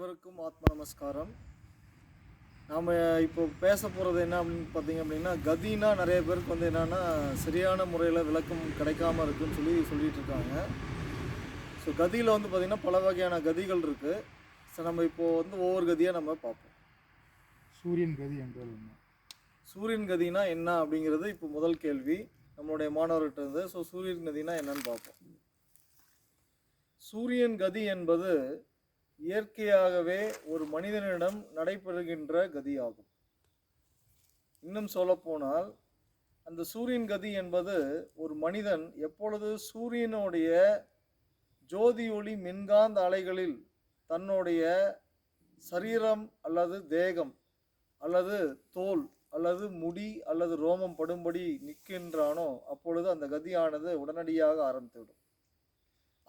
அனைவருக்கும் ஆத்ம நமஸ்காரம். நாம் இப்போ பேச போகிறது என்ன அப்படின்னு பார்த்தீங்க அப்படின்னா கதினா நிறைய பேருக்கு வந்து என்னென்னா சரியான முறையில் விளக்கம் கிடைக்காம இருக்குன்னு சொல்லி சொல்லிட்டு இருக்காங்க. ஸோ கதியில் வந்து பார்த்திங்கன்னா பல வகையான கதிகள் இருக்குது ஸோ நம்ம இப்போது வந்து ஒவ்வொரு கதியாக நம்ம பார்ப்போம். சூரியன் கதி என்றால் என்ன? சூரியன் கதினா என்ன அப்படிங்கிறது இப்போ முதல் கேள்வி. நம்மளுடைய மாணவர்கிட்ட இருந்து. ஸோ சூரியன் கதினா என்னன்னு பார்ப்போம். சூரியன் கதி என்பது இயற்கையாகவே ஒரு மனிதனிடம் நடைபெறுகின்ற கதியாகும். இன்னும் சொல்லப்போனால் அந்த சூரியன் கதி என்பது ஒரு மனிதன் எப்பொழுது சூரியனுடைய ஜோதி ஒளி மின்காந்த அலைகளில் தன்னுடைய சரீரம் அல்லது தேகம் அல்லது தோல் அல்லது முடி அல்லது ரோமம் படும்படி நிற்கின்றானோ அப்பொழுது அந்த கதியானது உடனடியாக ஆரம்பித்துவிடும்.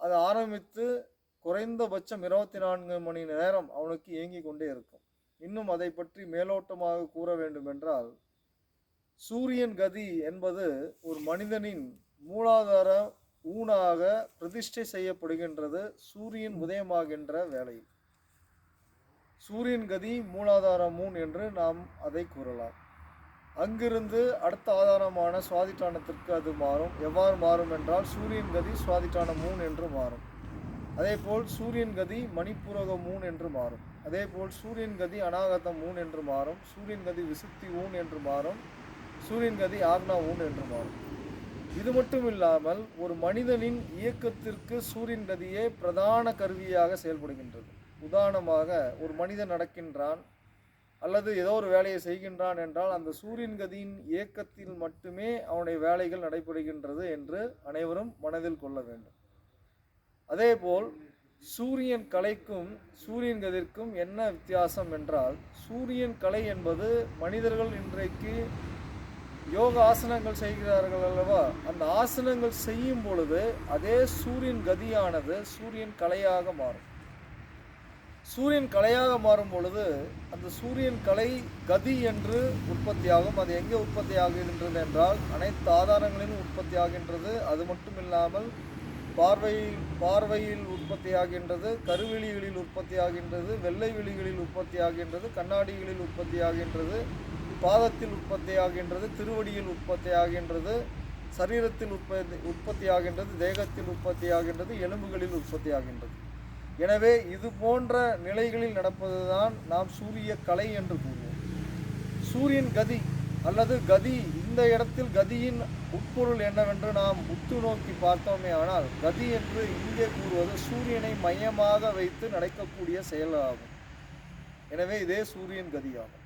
அது ஆரம்பித்து குறைந்தபட்சம் இருபத்தி நான்கு மணி நேரம் அவனுக்கு இயங்கிக் கொண்டே இருக்கும். இன்னும் அதை பற்றி மேலோட்டமாக கூற வேண்டுமென்றால் சூரியன் கதி என்பது ஒரு மனிதனின் மூலாதார ஊனாக பிரதிஷ்டை செய்யப்படுகின்றது சூரியன் உதயமாகின்ற வேளையில். சூரியன் கதி மூலாதார மூன் என்று நாம் அதை கூறலாம். அங்கிருந்து அடுத்த ஆதாரமான சுவாதிட்டானத்திற்கு அது மாறும். எவ்வாறு மாறும் என்றால் சூரியன் கதி சுவாதிட்டான மூன் என்று மாறும். அதேபோல் சூரியன் கதி மணிப்புரக மூன் என்று மாறும். அதேபோல் சூரியன் கதி அனாகதம் மூன் என்று மாறும். சூரியன் கதி விசுத்தி ஊன் என்று மாறும். சூரியன் கதி ஆக்னா ஊன் என்று மாறும். இது மட்டும் இல்லாமல் ஒரு மனிதனின் இயக்கத்திற்கு சூரியன் கதியே பிரதான கருவியாக செயல்படுகின்றது. உதாரணமாக ஒரு மனிதன் நடக்கின்றான் அல்லது ஏதோ ஒரு வேலையை செய்கின்றான் என்றால் அந்த சூரியன் கதியின் இயக்கத்தில் மட்டுமே அவனுடைய வேலைகள் நடைபெறுகின்றது என்று அனைவரும் மனதில் கொள்ள வேண்டும். அதேபோல் சூரியன் கலைக்கும் சூரியன் கதிர்க்கும் என்ன வித்தியாசம் என்றால் சூரியன் கலை என்பது மனிதர்கள் இன்றைக்கு யோக ஆசனங்கள் செய்கிறார்கள் அல்லவா? அந்த ஆசனங்கள் செய்யும் பொழுது அதே சூரியன் கதியானது சூரியன் கலையாக மாறும். சூரியன் கலையாக மாறும் பொழுது அந்த சூரியன் கலை கதி என்று உற்பத்தியாகும். அது எங்கே உற்பத்தி ஆகின்றது என்றால் அனைத்து ஆதாரங்களிலும் உற்பத்தி ஆகின்றது அது மட்டும் இல்லாமல் பார்வையில் பார்வையில் உற்பத்தி ஆகின்றது கருவெளிகளில் உற்பத்தி ஆகின்றது வெள்ளை வெளிகளில் உற்பத்தி ஆகின்றது கண்ணாடிகளில் உற்பத்தி ஆகின்றது பாதத்தில் உற்பத்தி ஆகின்றது திருவடியில் உற்பத்தி ஆகின்றது சரீரத்தில் உற்பத்தி உற்பத்தி ஆகின்றது தேகத்தில் உற்பத்தி ஆகின்றது எலும்புகளில் உற்பத்தி ஆகின்றது எனவே இது போன்ற நிலைகளில் நடப்பதுதான் நாம் சூரிய கலை என்று கூறுவோம். சூரியன் கதி அல்லது கதி இந்த இடத்தில் கதியின் உட்பொருள் என்னவென்று நாம் உத்து நோக்கி பார்த்தோமே ஆனால் கதி என்று இங்கே கூறுவது சூரியனை மையமாக வைத்து நடக்கக்கூடிய செயலாகும். எனவே இதே சூரியன் கதியாகும்.